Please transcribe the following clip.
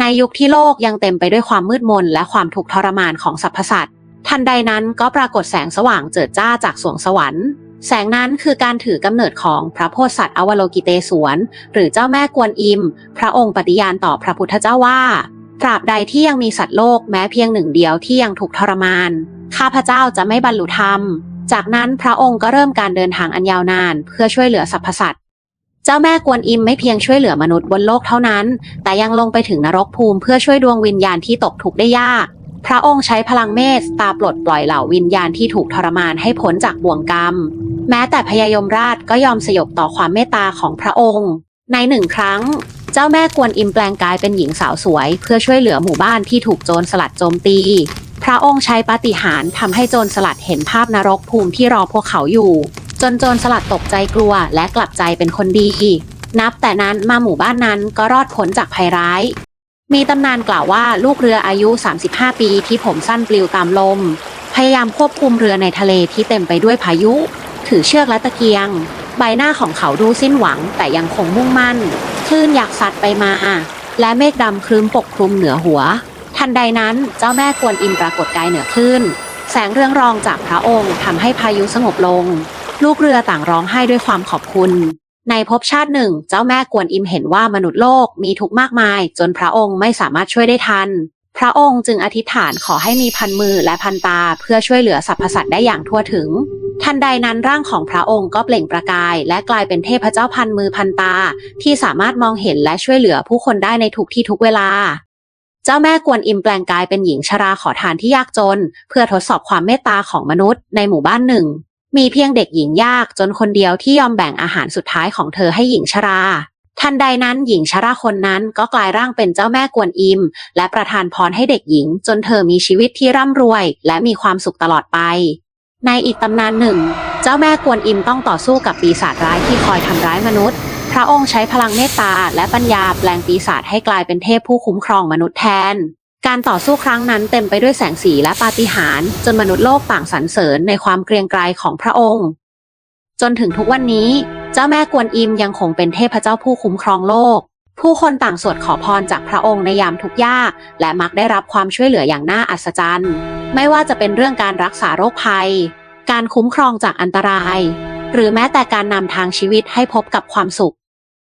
ในยุคที่โลกยังเต็มไปด้วยความมืดมนและความทุกข์ทรมานของสรรพสัตว์ทันใดนั้นก็ปรากฏแสงสว่างเจิดจ้าจากสวงสวรรค์แสงนั้นคือการถือกำเนิดของพระโพธิสัตว์อวโลกิเตศวรหรือเจ้าแม่กวนอิม พระองค์ปฏิญาณต่อพระพุทธเจ้าว่าตราบใดที่ยังมีสัตว์โลกแม้เพียงหนึ่งเดียวที่ยังถูกทรมาน ข้าพเจ้าจะไม่บรรลุธรรม จากนั้นพระองค์ก็เริ่มการเดินทางอันยาวนาน เพื่อช่วยเหลือสรรพสัตว์ จ้าแม่กวนอิมไม่เพียงช่วยเหลือมนุษย์บนโลกเท่านั้น แต่ยังลงไปถึงนรกภูมิเพื่อช่วยดวงวิญญาณที่ตกทุกข์ได้ยาก พระองค์ใช้พลังเมตตาปลดปล่อยเหล่าวิญญาณที่ถูกทรมานให้พ้นจากบ่วงกรรม แม้แต่พญายมราชก็ยอมสยบต่อความเมตตาของพระองค์ ในหนึ่งครั้ง เจ้าแม่กวนอิมแปลงกายเป็นหญิงสาวสวย เพื่อช่วยเหลือหมู่บ้านที่ถูกโจรสลัดโจมตี พระองค์ใช้ปาฏิหาริย์ทำให้โจรสลัดเห็นภาพนรกภูมิที่รอพวกเขาอยู่ จนโจรสลัดตกใจกลัวและกลับใจเป็นคนดีอีก นับแต่นั้นมาหมู่บ้านนั้นก็รอดพ้นจากภัยร้าย มีตำนานกล่าวว่าลูกเรืออายุ 35 ปีที่ผมสั้นปลิวตามลม พยายามควบคุมเรือในทะเลที่เต็มไปด้วยพายุ ถือเชือกและตะเกียง ใบหน้าของเขาดูสิ้นหวังแต่ยังคงมุ่งมั่นคลื่นอยากซัดไปมาอะและเมฆดำครึ้มปกคลุมเหนือหัว ทันใดนั้นเจ้าแม่กวนอิมปรากฏกายเหนือคลื่น แสงเรืองรองจากพระองค์ทำให้พายุสงบลง ลูกเรือต่างร้องไห้ด้วยความขอบคุณ ในภพชาติหนึ่ง เจ้าแม่กวนอิมเห็นว่ามนุษย์โลกมีทุกข์มากมาย จนพระองค์ไม่สามารถช่วยได้ทัน พระองค์จึงอธิษฐานขอให้มีพันมือและพันตาเพื่อช่วยเหลือสรรพสัตว์ได้อย่างทั่วถึง ทันใดนั้นร่างของพระองค์ก็เปล่งประกาย และกลายเป็นเทพเจ้าพันมือพันตา ที่สามารถมองเห็นและช่วยเหลือผู้คนได้ในทุกที่ทุกเวลาเจ้าแม่กวนอิมแปลงกายเป็นหญิงชราขอทานที่ยากจน เพื่อทดสอบความเมตตาของมนุษย์ในหมู่บ้านหนึ่ง มีเพียงเด็กหญิงยากจนคนเดียวที่ยอมแบ่งอาหารสุดท้ายของเธอให้หญิงชรา ทันใดนั้นหญิงชราคนนั้นก็กลายร่างเป็นเจ้าแม่กวนอิม และประทานพรให้เด็กหญิง จนเธอมีชีวิตที่ร่ำรวย และมีความสุขตลอดไป ในอีกตำนานหนึ่ง เจ้าแม่กวนอิมต้องต่อสู้กับปีศาจร้ายที่คอยทำร้ายมนุษย์ พระองค์ใช้พลังเมตตาและปัญญาแปลงปีศาจให้กลายเป็นเทพผู้คุ้มครองมนุษย์แทน การต่อสู้ครั้งนั้นเต็มไปด้วยแสงสีและปาฏิหาริย์จนมนุษย์โลกต่างสรรเสริญในความเกรียงไกรของพระองค์ จนถึงทุกวันนี้ เจ้าแม่กวนอิมยังคงเป็นเทพเจ้าผู้คุ้มครองโลก ผู้คนต่างสวดขอพรจากพระองค์ในยามทุกยาก และมักได้รับความช่วยเหลืออย่างน่าอัศจรรย์ ไม่ว่าจะเป็นเรื่องการรักษาโรคภัย การคุ้มครองจากอันตราย หรือแม้แต่การนำทางชีวิตให้พบกับความสุข